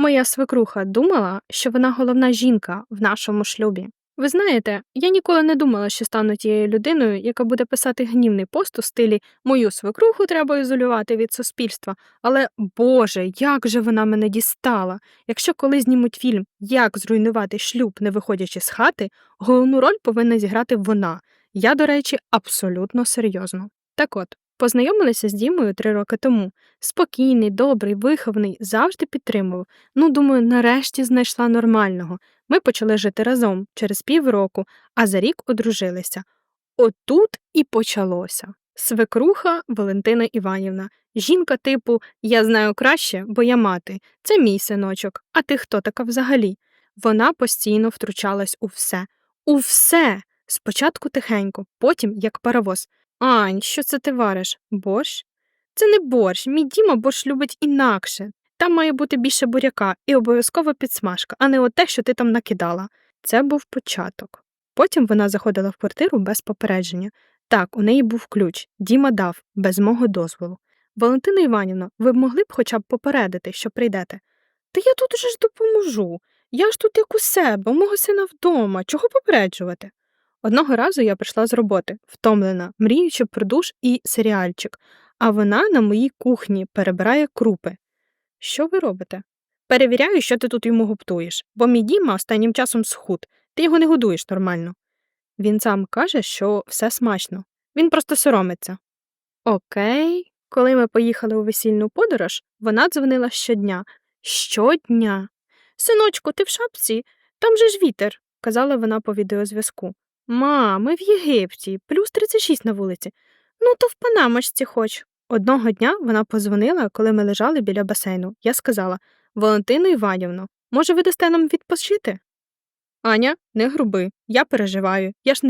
Моя свекруха думала, що вона головна жінка в нашому шлюбі. Ви знаєте, я ніколи не думала, що стану тією людиною, яка буде писати гнівний пост у стилі Мою свекруху треба ізолювати від суспільства. Але Боже, як же вона мене дістала! Якщо коли знімуть фільм Як зруйнувати шлюб, не виходячи з хати, головну роль повинна зіграти вона. Я, до речі, абсолютно серйозно. Так от, познайомилися з Дімою три роки тому. Спокійний, добрий, вихований, завжди підтримував. Ну, думаю, нарешті знайшла нормального. Ми почали жити разом через півроку, а за рік одружилися. Отут і почалося. Свекруха Валентина Іванівна, жінка типу Я знаю краще, бо я мати. Це мій синочок. А ти хто така взагалі? Вона постійно втручалась у все. У все. Спочатку тихенько, потім як паровоз. Ань, що це ти вариш? Борщ? Це не борщ. Мій Діма борщ любить інакше. Там має бути більше буряка і обов'язково підсмажка, а не оте, що ти там накидала. Це був початок. Потім вона заходила в квартиру без попередження. Так, у неї був ключ. Діма дав, без мого дозволу. Валентина Іванівна, ви б могли б хоча б попередити, що прийдете? Та я тут уже ж допоможу. Я ж тут як у себе, у мого сина вдома. Чого попереджувати? Одного разу я прийшла з роботи, втомлена, мріючи про душ і серіальчик, а вона на моїй кухні перебирає крупи. Що ви робите? Перевіряю, що ти тут йому гуптуєш, бо мій Діма останнім часом схуд, ти його не годуєш нормально. Він сам каже, що все смачно. Він просто соромиться. Окей, коли ми поїхали у весільну подорож, вона дзвонила щодня. Щодня. Синочку, ти в шапці? Там же ж вітер, казала вона по відеозв'язку. Ма, ми в Єгипті, плюс 36 на вулиці. Ну, то в Панамочці хоч. Одного дня вона позвонила, коли ми лежали біля басейну. Я сказала Валентину Іванівну, може, ви дасте нам відпочити? Аня, не груби, я переживаю, я ж не